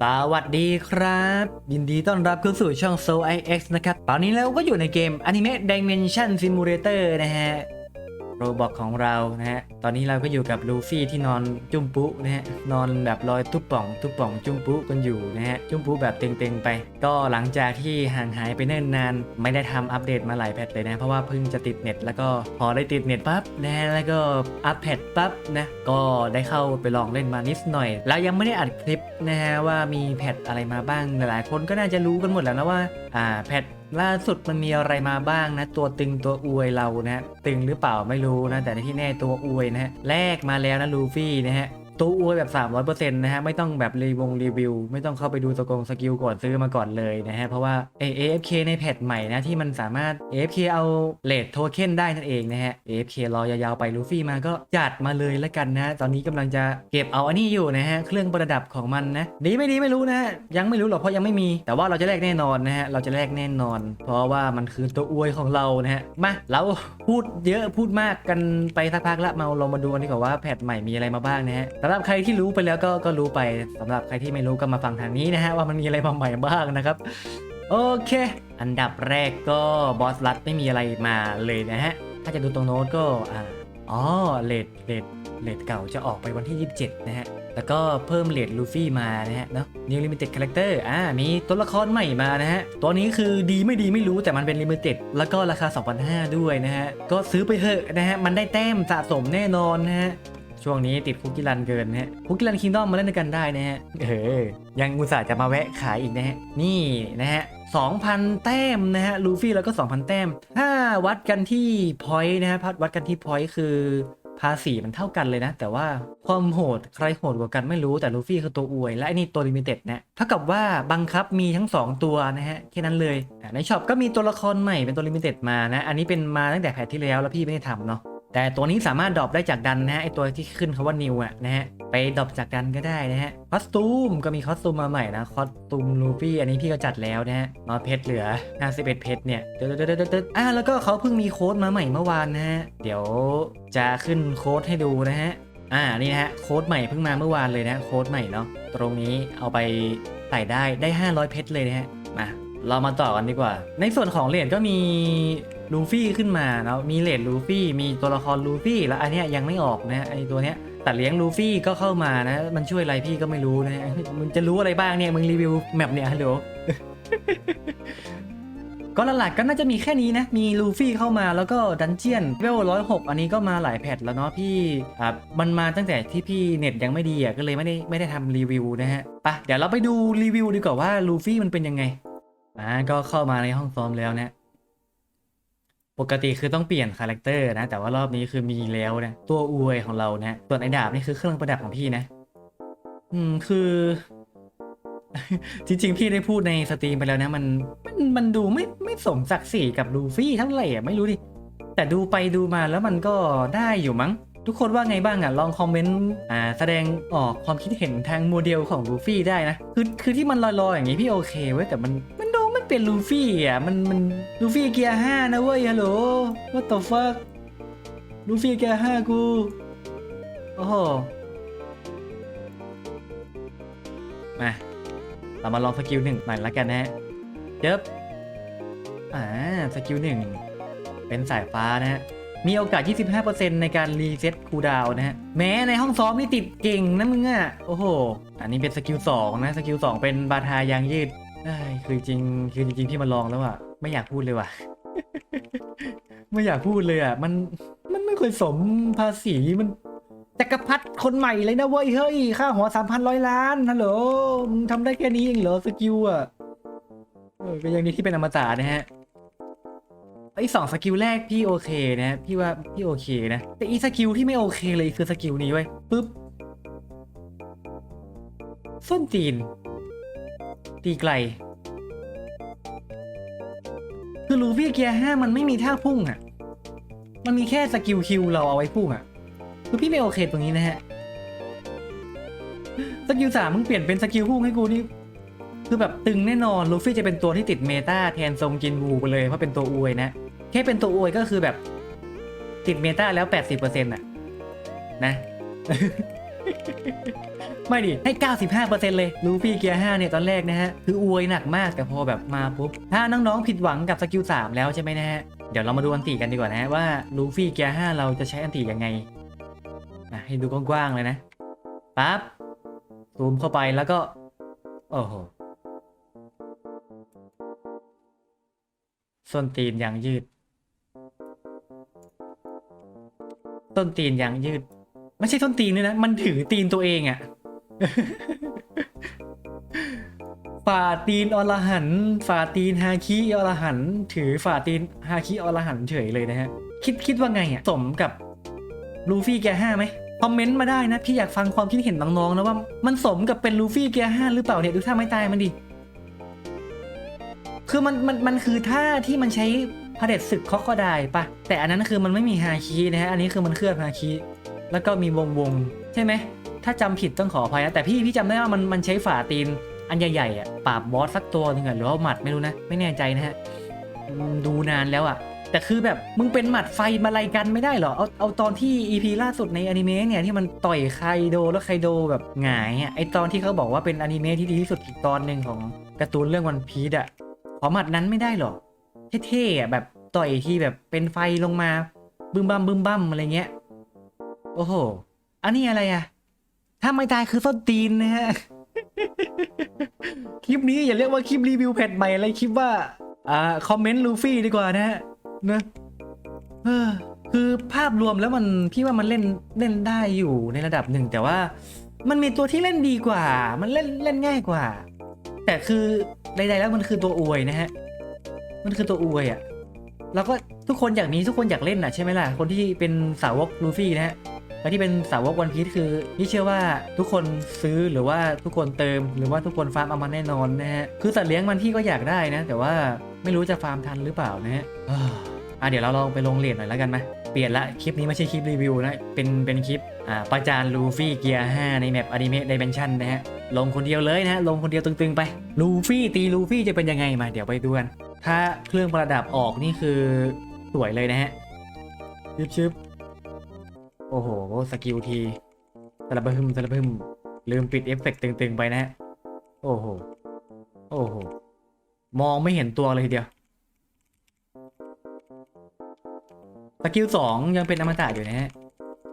สวัสดีครับ ยินดีต้อนรับเข้าสู่ช่อง Soul IX นะครับ ตอนนี้เราก็อยู่ในเกม Anime Dimension Simulator นะฮะ โรบอกของเรานะฮะ ตอนนี้เราก็อยู่กับลูฟี่ที่นอนจุ้มปุ๊นะฮะ นอนแบบลอยตุ๊บป่อง ตุ๊บป่องจุ้มปุ๊กันอยู่นะฮะ จุ้มปุ๊แบบเต็งๆไป ก็หลังจากที่ห่างหายไปเนิ่นนาน ไม่ได้ทำอัปเดตมาหลายแพทเลยนะ เพราะว่าเพิ่งจะติดเน็ต แล้วก็พอได้ติดเน็ตปั๊บนะฮะแล้วก็อัปแพทปั๊บนะ ก็ได้เข้าไปลองเล่นมานิดหน่อย แล้วยังไม่ได้อัดคลิปนะฮะว่ามีแพทอะไรมาบ้าง หลายๆ คนก็น่าจะรู้กันหมดแล้วนะว่าอ่าแพทล่าสุดมันมีอะไรมาบ้างนะ ตัวตึงตัวอวยเรานะฮะตึงหรือเปล่าไม่รู้นะ แต่ในที่แน่ตัวอวยนะฮะแลกมาแล้วนะลูฟี่นะฮะ ตัวอวยแบบ 300%นะฮะ ไม่ต้องแบบรีวงรีวิว ไม่ต้องเข้าไปดูสกงสกิลก่อนซื้อมาก่อนเลยนะฮะ เพราะว่าเอ AFK ในแพทใหม่นะ ที่มันสามารถ AFK เอาเลทโทเค็นได้นั่นเองนะฮะ AFK รอยาวๆไปลูฟี่มาก็จัดมาเลยแล้วกันนะ ตอนนี้กำลังจะเก็บเอาอันนี้อยู่นะฮะ เครื่องประดับของมันนะ ดีไม่ดีไม่รู้นะฮะยังไม่รู้หรอกเพราะยังไม่มี แต่ว่าเราจะแลกแน่นอนนะฮะ เราจะแลกแน่นอน เพราะว่ามันคือตัวอวยของเรานะฮะ มาเราพูดเยอะพูดมากกันไปสักพักละมาเรามาดูกันดีกว่าว่าแพทใหม่มีอะไรมาบ้างนะฮะสำหรับใครที่รู้ไปแล้วก็ก็รู้ไปสำหรับใครที่ไม่รู้ก็มาฟังทางนี้นะฮะว่ามันมีอะไรมาใหม่บ้างนะครับ โอเค อันดับแรกก็บอสลัดไม่มีอะไรมาเลยนะฮะ ถ้าจะดูตรงโน้ตก็อ่าอ๋อเลดเลดเลดเก่าจะออกไปวันที่ 27 นะฮะ แล้วก็เพิ่มเลดลูฟี่มานะฮะเนาะ New Limited Character อ่า มีตัวละครใหม่มานะฮะ ตัวนี้คือดีไม่ดีไม่รู้แต่มันเป็น Limited แล้วก็ราคา 2,500 ด้วยนะฮะ ก็ซื้อไปเถอะนะฮะ มันได้แต้มสะสมแน่นอนนะฮะ ช่วงนี้ติดคุกกี้รันเกินนะฮะคุกกี้รันคิงดอมมาเล่นด้วยกันได้นะฮะเออยังอุตส่าห์จะมาแวะขายอีกนะฮะนี่นะฮะ2,000 แต้มนะฮะลูฟี่แล้วก็ 2,000 แต้ม ถ้าวัดกันที่พอยต์นะฮะพัดวัดกันที่พอยต์คือภาษีมันเท่ากันเลยนะ แต่ว่าความโหดใครโหดกว่ากันไม่รู้แต่ลูฟี่คือตัวอวย และไอ้นี่ตัวลิมิเต็ดนะเท่ากับว่าบังคับมีทั้ง 2 ตัวนะฮะแค่นั้นเลยในช็อปก็มีตัวละครใหม่เป็นตัวลิมิเต็ดมานะ อันนี้เป็นมาตั้งแต่แพทที่แล้วแล้วพี่ไม่ได้ทำเนาะ แต่ตัวนี้สามารถดรอปได้จากดันนะฮะไอตัวที่ขึ้นคาว่านิวอะนะฮะไปดรอปจากดันก็ได้นะฮะคอสตูมก็มีคอสตูมมาใหม่นะคอสตูมลูฟี่อันนี้พี่ก็จัดแล้วนะฮะมาเพชรเหลือ 51 เพชรเนี่ยเดี๋ยวเดี๋ยวเดี๋ยวเดี๋ยวอะแล้วก็เขาเพิ่งมีโค้ดมาใหม่เมื่อวานนะฮะเดี๋ยวจะขึ้นโค้ดให้ดูนะฮะอ่านี่นะฮะโค้ดใหม่เพิ่งมาเมื่อวานเลยนะโค้ดใหม่เนาะตรงนี้เอาไปใส่ได้ได้ 500 เพชรเลยนะฮะมาเรามาต่อกันดีกว่า ในส่วนของเหรียญก็มี ลูฟี่ขึ้นมาเนาะมีเหรียญลูฟี่มีตัวละครลูฟี่แล้วอันเนี้ยยังไม่ออกนะไอตัวเนี้ยแต่เลี้ยงลูฟี่ก็เข้ามานะ มันช่วยอะไรพี่ก็ไม่รู้นะมึงจะรู้อะไรบ้างเนี่ยมึงรีวิวแมปเนี่ยฮัลโหลก็หลักๆก็น่าจะมีแค่นี้นะ มีลูฟี่เข้ามาแล้วก็ดันเจียนเวลร้อยหกอันนี้ก็มาหลายแพทแล้วเนาะพี่อ่ามันมาตั้งแต่ที่พี่เน็ตยังไม่ดีอะก็เลยไม่ได้ไม่ได้ทำรีวิวนะฮะปะเดี๋ยวเราไปดูรีวิวดีกว่าว่าลูฟี่มันเป็นยังไงอ่าก็เข้ามาในห้องซ้อมแล้วนะ ปกติคือต้องเปลี่ยนคาแรคเตอร์นะ แต่ว่ารอบนี้คือมีแล้วนะ ตัวอวยของเรานะส่วนไอ้ดาบนี่คือเครื่องประดับของพี่นะ อืมคือ จริงๆ พี่ได้พูดในสตรีมไปแล้วนะ มันมันมันดูไม่ไม่สมศักดิ์ศรีกับลูฟี่เท่าไหร่อะไม่รู้ดิ แต่ดูไปดูมาแล้วมันก็ได้อยู่มั้ง ทุกคนว่าไงบ้างอะ ลองคอมเมนต์อ่าแสดงออกความคิดเห็นทางโมเดลของลูฟี่ได้นะ คือคือที่มันลอยๆอย่างงี้พี่โอเคเว้ยแต่มันมัน เป็นลูฟี่อะมันมันลูฟี่เกียร์ห้านะเว้ยฮัลโหล what the fuck ลูฟี่เกียร์ห้ากูโอ้โหมาเรามาลองสกิลหนึ่งหน่อยละกันนะฮะเจ็บอ่าสกิลหนึ่งเป็นสายฟ้านะฮะมีโอกาส 25%ในการรีเซ็ตคูลดาวน์นะฮะ แม้ในห้องซ้อมนี่ติดเก่งนะมึงอะ โอ้โห อันนี้เป็นสกิล2นะ สกิล2เป็นบาทายางยืด คือจริงคือจริง ๆ ที่มาลองแล้วอะ ไม่อยากพูดเลยว่ะ ไม่อยากพูดเลยอะ มันมันไม่เคยสมภาษีมันจักรพรรดิคนใหม่เลยนะเว้ยเฮ้ยค่าหัวสามพันร้อยล้านฮัลโหลมึงทำได้แค่นี้เองเหรอสกิลอะเออก็ยังดีที่เป็นอมตะนะฮะไอ้สองสกิลแรกพี่โอเคนะพี่ว่าพี่โอเคนะ แต่อีสกิลที่ไม่โอเคเลยคือสกิลนี้ไว้ยปุ๊บส้นตีน ตีไกล คือลูฟี่เกียร์ห้ามันไม่มีท่าพุ่งอะ่ะ มันมีแค่สกิลคิวเราเอาไว้พุ่งอะคือพี่ไม่โอเคตรงนี้นะฮะ สกิลสามมึงเปลี่ยนเป็นสกิลพุ่งให้กูนี่ คือแบบตึงแน่นอนลูฟี่จะเป็นตัวที่ติดเมตาแทนทรงจินวูไปเลยเพราะเป็นตัวอวยนะ แค่เป็นตัวอวยก็คือแบบ ติดเมตาแล้ว80%อะ นะ ไม่ดิ ให้ 95%เลย ลูฟี่เกียร์5เนี่ยตอนแรกนะฮะ คืออวยหนักมากแต่พอแบบมาปุ๊บ ถ้าน้องๆผิดหวังกับสกิล3แล้วใช่ไหมนะฮะ เดี๋ยวเรามาดูอันติกันดีกว่านะฮะว่าลูฟี่เกียร์5เราจะใช้อันติยังไงนะให้ดูกว้างๆเลยนะปั๊บซูมเข้าไปแล้วก็ โอ้โหส้นตีนยางยืด ต้นตีนยางยืด ไม่ใช่ต้นตีนด้วยนะ มันถือตีนตัวเองอะฝ่าตีนอรหันฝ่าตีนฮาคิอรหันถือฝ่าตีนฮาคิอรหันเฉยเลยนะฮะ คิดคิดว่าไงอะสมกับลูฟี่แกห้าไหมคอมเมนต์มาได้นะ พี่อยากฟังความคิดเห็นน้องๆนะว่ามันสมกับเป็นลูฟี่แกห้าหรือเปล่าเนี่ย ดูท่าไม่ตายมันดิ คือมันมันมันคือท่าที่มันใช้พระเด็จศึกคอกก็ได้ปะแต่อันนั้นคือมันไม่มีฮาคินะฮะ อันนี้คือมันเคลือบฮาคิ แล้วก็มีวงวงใช่ไหม ถ้าจำผิดต้องขออภัยนะ แต่พี่พี่จำได้ว่ามันมันใช้ฝ่าตีน อันใหญ่ๆอะปราบบอสสักตัวหนึ่งอะหรือว่าหมัดไม่รู้นะ ไม่แน่ใจนะฮะดูนานแล้วอะ แต่คือแบบมึงเป็นหมัดไฟมาอะไรกันไม่ได้เหรอ เอาเอาตอนที่ EP ล่าสุดในอนิเมะเนี่ยที่มันต่อยไคโดแล้วไคโดแบบหงายอะไอตอนที่เขาบอกว่าเป็นอนิเมะที่ดีที่สุดอีกตอนหนึ่งของการ์ตูนเรื่องวันพีดอะขอหมัดนั้นไม่ได้เหรอเท่ๆอะแบบต่อยที่แบบเป็นไฟลงมาบึ้มบัมบึ้มบัมอะไรเงี้ย โอ้โห อันนี้อะไรอะถ้าไม่ตายคือส้นตีนนะฮะ คลิปนี้อย่าเรียกว่าคลิปรีวิวแพทใหม่อะไรคลิปว่า อ่า คอมเมนต์ลูฟี่ดีกว่านะฮะเนอะคือภาพรวมแล้วมันพี่ว่ามันเล่นเล่นได้อยู่ในระดับหนึ่ง แต่ว่ามันมีตัวที่เล่นดีกว่า มันเล่นเล่นง่ายกว่า แต่คือใดๆแล้วมันคือตัวอวยนะฮะ มันคือตัวอวยอะ่ะ แล้วก็ทุกคนอยากมีทุกคนอยากเล่นอะใช่ไหมล่ะ คนที่เป็นสาวกลูฟี่นะฮะ และที่เป็นสาวกวันพีชคือพี่เชื่อว่าทุกคนซื้อหรือว่าทุกคนเติม หรือว่าทุกคนฟาร์มเอามาแน่นอนนะฮะคือสัตว์เลี้ยงมันพี่ก็อยากได้นะ แต่ว่าไม่รู้จะฟาร์มทันหรือเปล่านะฮะอ่าอะเดี๋ยวเราลองไปลงเลทหน่อยแล้วกันไหมเปลี่ยนละคลิปนี้ไม่ใช่คลิปรีวิวนะ เป็นเป็นคลิปอ่าประจานลูฟี่เกียร์5ในแมปอนิเมะไดเมนชั่นนะฮะลงคนเดียวเลยนะฮะลงคนเดียวตึงๆไปลูฟี่ตีลูฟี่จะเป็นยังไงมาเดี๋ยวไปดูกันถ้าเครื่องประดับออกนี่คือสวยเลยนะฮะชึบชึบ โอ้โห สกิลทีสลับบึมสลับบึมลืมปิดเอฟเฟกต์ตึงๆไปนะฮะ โอ้โห โอ้โห มองไม่เห็นตัวเลยทีเดียว สกิลสองยังเป็นอมตะอยู่นะฮะ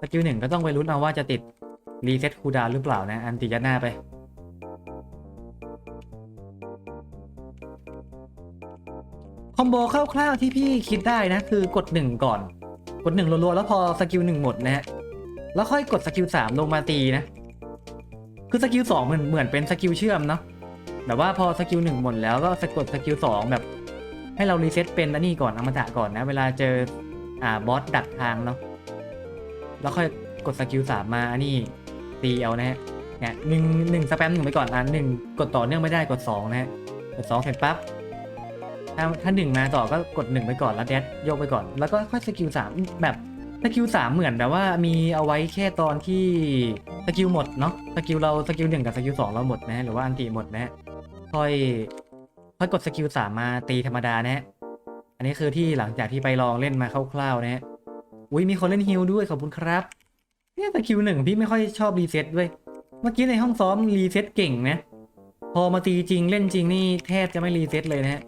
สกิลหนึ่งก็ต้องไปลุ้นเอาว่าจะติดรีเซ็ตคูลดาวน์หรือเปล่านะ อันติยัดหน้าไป คอมโบคร่าวๆที่พี่คิดได้นะ คือกด1ก่อน กด1รัวๆแล้วพอสกิล1หมดนะฮะแล้วค่อยกดสกิล3ลงมาตีนะ คือสกิล2เหมือนเหมือนเป็นสกิลเชื่อมเนาะแต่ว่าพอสกิล1หมดแล้วก็สกดสกิล2แบบ ให้เรารีเซ็ตเป็นอันนี้ก่อนอมตะก่อนนะ เวลาเจออ่าบอสดักทางเนาะแล้วค่อยกดสกิล3มมาอันนี้ตีเอานะฮะเนี่ยหนึ่งหนึ่งสแปมหนึ่งไปก่อนอะหนึ่งกดต่อเนื่องไม่ได้กด2นะฮะกด2เสร็จปั๊บ ถ้าถ้าหนึ่งมาต่อก็กดหนึ่งไปก่อนแล้วแดดโยกไปก่อน แล้วก็ค่อยสกิลสามแบบสกิลสามเหมือนแบบว่ามีเอาไว้แค่ตอนที่สกิลหมดเนาะสกิลเราสกิลหนึ่งกับสกิลสองเราหมดนะหรือว่าอันติหมดนะค่อยค่อยกดสกิลสามมาตีธรรมดานะอันนี้คือที่หลังจากที่ไปลองเล่นมาคร่าวๆนะอุ้ยมีคนเล่นฮิลด้วยขอบคุณครับเนี่ยสกิลหนึ่งพี่ไม่ค่อยชอบรีเซ็ตด้วย เมื่อกี้ในห้องซ้อมรีเซ็ตเก่งนะ พอมาตีจริงเล่นจริงนี่แทบจะไม่รีเซ็ตเลยนะฮะ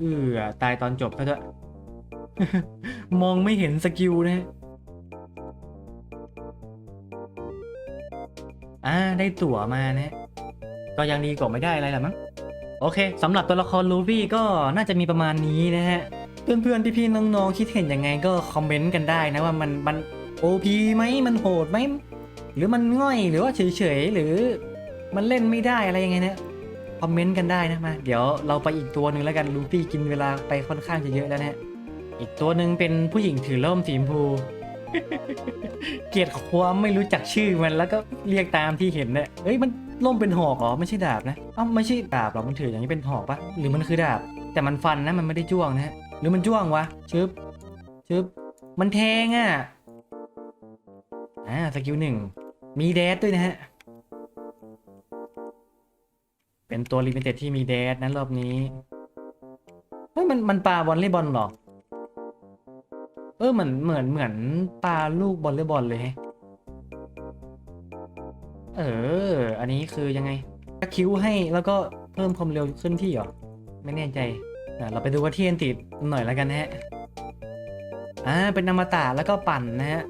เออตายตอนจบก็จะ มองไม่เห็นสกิลนะฮะอ่าได้ตั๋วมานะ ก็ยังดีกว่าไม่ได้อะไรหรอมั้ง โอเคสำหรับตัวละครลูฟี่ก็น่าจะมีประมาณนี้นะฮะ เพื่อนๆ พี่ๆ น้องๆ คิดเห็นยังไงก็คอมเมนต์กันได้นะว่ามันมันโอพีไหมมันโหดไหม หรือมันง่อยหรือว่าเฉยๆ หรือมันเล่นไม่ได้อะไรยังไงเนะ คอมเมนต์กันได้นะมาเดี๋ยวเราไปอีกตัวหนึ่งแล้วกันลูฟี่กินเวลาไปค่อนข้างจะเยอะแล้วนะฮะอีกตัวหนึ่งเป็นผู้หญิงถือร่มสีชมพู เกลียดความไม่รู้จักชื่อมันแล้วก็เรียกตามที่เห็นเนี่ยเอ้ยมันร่มเป็นหอกเหรอไม่ใช่ดาบนะเอ้าไม่ใช่ดาบหรอมันถืออย่างนี้เป็นหอกปะหรือมันคือดาบ แต่มันฟันนะมันไม่ได้จ้วงนะฮะหรือมันจ้วงวะชึบชึบมันแทงอะอ่าสกิลหนึ่งมีแดดด้วยนะฮะ เป็นตัวลิมิเต็ดที่มีแดดนะรอบนี้ เฮ้ยมันมันปลาบอลเล่บอลหรอ เออเหมือนเหมือนเหมือนปลาลูกบอลเล่บอลเลยแฮะเออ อันนี้คือยังไงคิ้วให้แล้วก็เพิ่มความเร็วขึ้นที่หรอ ไม่แน่ใจเราไปดูว่าที่อันติดหน่อยแล้วกันนะฮะ อ่า เป็นอมาตะแล้วก็ปั่นนะฮะ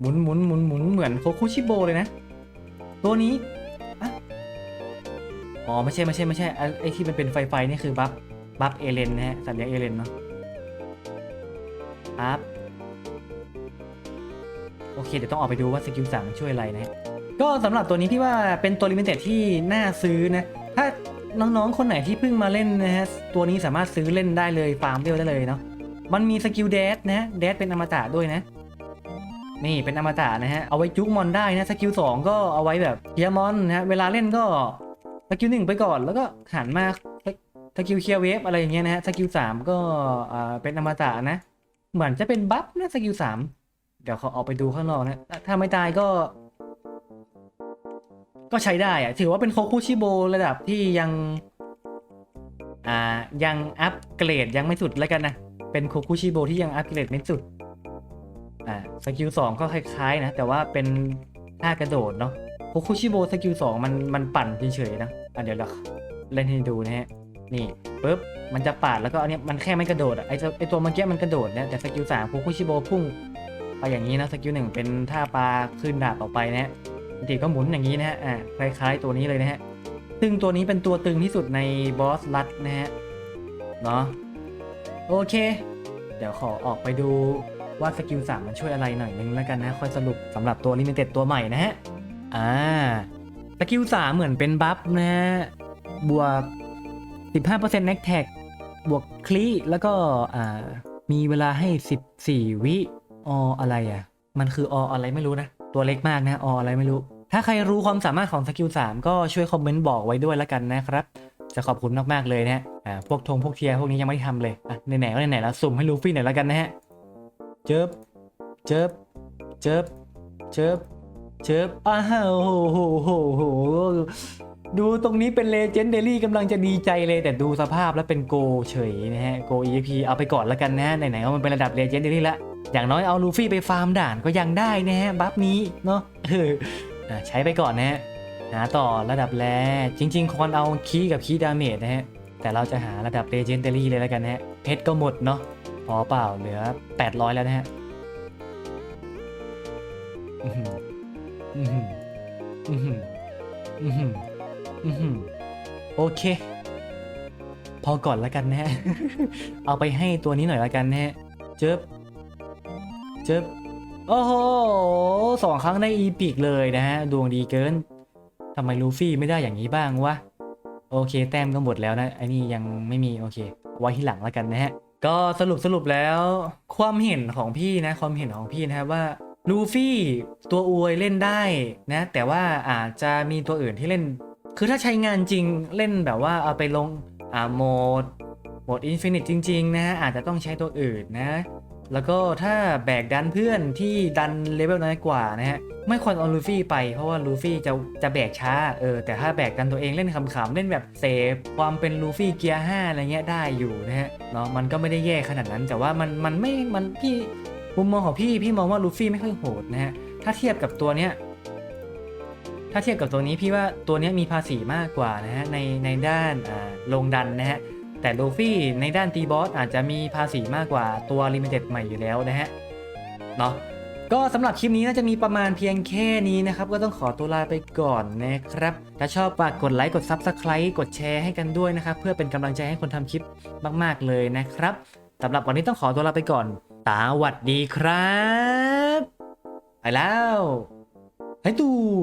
หมุนหมุนหมุนหมุนเหมือนโคคุชิโบเลยนะ ตัวนี้ อ๋อไม่ใช่ไม่ใช่ไม่ใช่ไอ้ที่มันเป็นไฟไฟนี่คือบัฟบัฟเอเลนนะฮะสัตว์เลี้ยงเอเลนเนาะครับโอเคเดี๋ยวต้องออกไปดูว่าสกิลสามมันช่วยอะไรนะฮะก็สำหรับตัวนี้พี่ว่าเป็นตัวลิมิเต็ดที่น่าซื้อนะ ถ้าน้องๆคนไหนที่เพิ่งมาเล่นนะฮะตัวนี้สามารถซื้อเล่นได้เลยฟาร์มเรียวได้เลยเนาะมันมีสกิลเดสนะเดสเป็นอมตะด้วยนะนี่เป็นอมตะนะฮะ เอาไว้จุกมอนได้นะ สกิลสองก็เอาไว้แบบเคลียมอนนะฮะ เวลาเล่นก็ สกิลหนึ่งไปก่อนแล้วก็หันมาสกิลเคลียร์เวฟอะไรอย่างเงี้ยนะฮะสกิลสามก็อ่าเป็นอมตะนะ เหมือนจะเป็นบัฟนะสกิลสามเดี๋ยวเขาออกไปดูข้างนอกนะ ถ้าไม่ตายก็ ก็ใช้ได้อะถือว่าเป็นโคคุชิโบระดับที่ยังอ่ายังอัปเกรดยังไม่สุดแล้วกันนะ เป็นโคคุชิโบที่ยังอัปเกรดไม่สุดอ่าสกิลสองก็คล้ายๆนะ แต่ว่าเป็นท่ากระโดดเนาะ โคคุชิโบสกิลสองมันมันปั่นเฉยๆนะอะเดี๋ยวเราเล่นให้ดูนะฮะนี่ปุ๊บมันจะปาดแล้วก็อันนี้มันแค่ไม่กระโดดอะไอตัวไอตัวเมื่อกี้มันกระโดดเนี่ยแต่สกิลสามโคคุชิโบพุ่งไปอย่างนี้นะสกิลหนึ่งเป็นท่าปลาขึ้นดาบออกไปนะฮะปกติก็หมุนอย่างนี้นะฮะอ่าคล้ายๆตัวนี้เลยนะฮะซึ่งตัวนี้เป็นตัวตึงที่สุดในบอสลัดนะฮะเนาะโอเค เดี๋ยวขอออกไปดูว่าสกิล3มันช่วยอะไรหน่อยนึงแล้วกันนะค่อยสรุปสำหรับตัวลิมิเต็ดตัวใหม่นะฮะ อ่าสกิล3เหมือนเป็นบัฟนะฮะ บวก 15% n e c t a g บวกคลีแล้วก็อ่ามีเวลาให้ 14 วิออะไรอะ มันคือออะไรไม่รู้นะ ตัวเล็กมากนะออะไรไม่รู้ ถ้าใครรู้ความสามารถของสกิล3ก็ช่วยคอมเมนต์บอกไว้ด้วยแล้วกันนะครับ จะขอบคุณมากๆเลยนะฮะอ่าพวกธงพวกเทียร์พวกนี้ยังไม่ได้ทำเลยอะไหนๆก็ไหนๆแล้วสุ่มให้ลูฟี่หน่อยแล้วกันนะฮะเจิบเจิบเจิบเจิบ เจิบอ้าวโหโหโหโหดูตรงนี้เป็นเลเจนเดอรี่กำลังจะดีใจเลยแต่ดูสภาพแล้วเป็นโกเฉยนะฮะโก EP เอาไปก่อนแล้วกันนะฮะไหนๆก็มันเป็นระดับเลเจนเดอรี่ละอย่างน้อยเอาลูฟี่ไปฟาร์มด่านก็ยังได้นะฮะบัฟนี้เนาะเออใช้ไปก่อนนะฮะหาต่อระดับแรจริง ๆควรเอาคีย์กับคีย์ดาเมจนะฮะแต่เราจะหาระดับเลเจน d ด r y เลยแล้วกันนะฮะเพชรก็หมดเนาะพอเปล่าเหลือ 800 แล้วนะฮะ อือหืออือหืออือหืออือหืออือหือโอเค พอก่อนแล้วกันนะฮะ เอาไปให้ตัวนี้หน่อยแล้วกันนะฮะ เจิบเจิบโอ้โหสองครั้งได้อีพิกเลยนะฮะ ดวงดีเกินทำไมลูฟี่ไม่ได้อย่างนี้บ้างวะ โอเค แต้มก็หมดแล้วนะไอ้นี่ยังไม่มีโอเค ไว้ที่หลังแล้วกันนะฮะ ก็สรุปสรุปแล้ว ความเห็นของพี่นะ ความเห็นของพี่นะครับว่า ลูฟี่ตัวอวยเล่นได้นะ แต่ว่าอาจจะมีตัวอื่นที่เล่น คือถ้าใช้งานจริงเล่นแบบว่าเอาไปลงอ่าโหมดโหมดอินฟินิตจริง ๆ นะ อาจจะต้องใช้ตัวอื่นนะ แล้วก็ถ้าแบกดันเพื่อนที่ดันเลเวลน้อยกว่านะฮะไม่ควรเอาลูฟี่ไปเพราะว่าลูฟี่จะจะแบกช้าเออแต่ถ้าแบกดันตัวเองเล่นขำๆเล่นแบบเซฟความเป็นลูฟี่เกียร์5อะไรเงี้ยได้อยู่นะฮะเนาะมันก็ไม่ได้แย่ขนาดนั้นแต่ว่ามันมันไม่มันพี่ มุมมองของพี่พี่มองว่าลูฟี่ไม่ค่อยโหดนะฮะถ้าเทียบกับตัวเนี้ยถ้าเทียบกับตัวนี้พี่ว่าตัวเนี้ยมีภาษีมากกว่านะฮะในในด้านอ่าลงดันนะฮะแต่ลูฟี่ในด้านตีบอสอาจจะมีภาษีมากกว่าตัวลิมิเต็ดใหม่อยู่แล้วนะฮะเนาะก็สำหรับคลิปนี้น่าจะมีประมาณเพียงแค่นี้นะครับ ก็ต้องขอตัวลาไปก่อนนะครับ ถ้าชอบฝากกดไลค์กด Subscribe กดแชร์ให้กันด้วยนะครับ เพื่อเป็นกำลังใจให้คนทำคลิปมาก ๆ เลยนะครับสำหรับวันนี้ต้องขอตัวลาไปก่อน สวัสดีครับ ไปแล้ว ให้ตัว